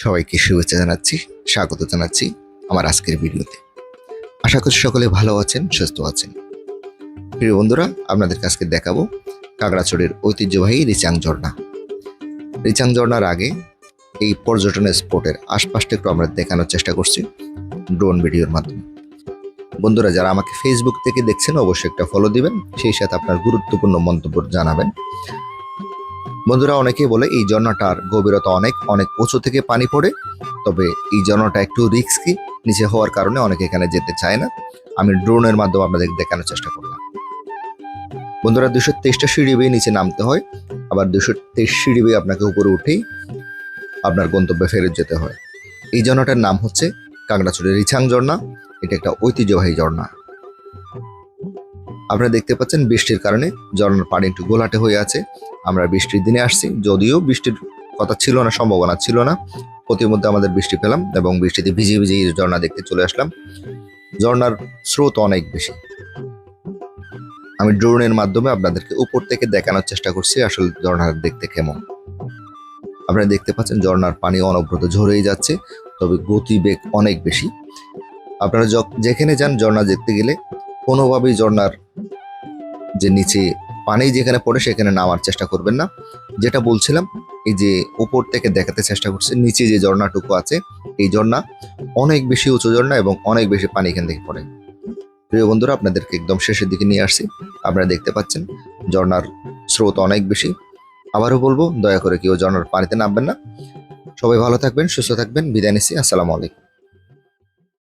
সবাইকে শুভেচ্ছা জানাচ্ছি, স্বাগত জানাচ্ছি আমার আজকের ভিডিওতে। আশা করছি সকলে ভালো আছেন, সুস্থ আছেন। প্রিয় বন্ধুরা আপনাদের কাছকে দেখাবো কাগড়াছড়ির ঐতিহ্যবাহী রিচাং ঝর্ণা। রিচাং ঝর্ণার আগে এই পর্যটনের স্পটের আশপাশটা একটু আমরা দেখানোর চেষ্টা করছি ড্রোন ভিডিওর মাধ্যমে। বন্ধুরা, যারা আমাকে ফেসবুক থেকে দেখছেন, অবশ্যই একটা ফলো দিবেন। সেই সাথে আপনার গুরুত্বপূর্ণ মন্তব্য জানাবেন। বন্ধুরা, অনেকেই বলে এই ঝর্ণাটার গভীরতা অনেক অনেক উঁচু থেকে পানি পড়ে। তবে এই ঝর্ণাটা একটু রিস্কি নিচে হওয়ার কারণে অনেকে এখানে যেতে চায় না। আমি ড্রোনের মাধ্যমে আপনাদের দেখানোর চেষ্টা করলাম। বন্ধুরা, দুশো তেইশটা সিঁড়ি বেয়ে নিচে নামতে হয়। আবার দুশো তেইশ সিঁড়ি বেয়ে আপনাকে উপরে উঠেই আপনার গন্তব্যে ফেরত যেতে হয়। এই ঝর্ণাটার নাম হচ্ছে কাঁকড়াছড়ি রিছাং ঝর্ণা। এটা একটা ঐতিহ্যবাহী ঝর্ণা। আপনারা দেখতে পাচ্ছেন বৃষ্টির কারণে ঝর্ণার পানি একটু গোলাটে হয়ে আছে। আমরা বৃষ্টির দিনে আসছি, যদিও বৃষ্টির কথা ছিল না, সম্ভাবনা ছিল না। প্রতিমধ্যে আমাদের বৃষ্টি পেলাম এবং বৃষ্টিতে ভিজে ভিজে ঝর্ণা দেখতে চলে আসলাম। ঝর্ণার স্রোত অনেক বেশি। আমি ড্রোনের মাধ্যমে আপনাদেরকে উপর থেকে দেখানোর চেষ্টা করছি আসলে ঝর্ণার দেখতে কেমন। আপনারা দেখতে পাচ্ছেন ঝর্ণার পানি অনবরত ঝরেই যাচ্ছে, তবে গতিবেগ অনেক বেশি। আপনারা যখ- যেখানে যান ঝর্ণা দেখতে গেলে কোনোভাবেই ঝর্ণার যে নিচে পানি যেখানে পড়ে সেখানে নামার চেষ্টা করবেন না। যেটা বলছিলাম, এই যে উপর থেকে দেখাতে চেষ্টা করছে, নিচে যে ঝর্ণাটুকু আছে, এই ঝর্ণা অনেক বেশি উঁচু ঝর্ণা এবং অনেক বেশি পানি এখান থেকে পড়ে। প্রিয় বন্ধুরা, আপনাদেরকে একদম শেষের দিকে নিয়ে আসছি। আপনারা দেখতে পাচ্ছেন, ঝর্ণার স্রোত অনেক বেশি। আবারও বলব, দয়া করে কেউ ঝর্ণার পানিতে নামবেন না। সবাই ভালো থাকবেন, সুস্থ থাকবেন। বিদায় নিচ্ছি, আসসালামু আলাইকুম।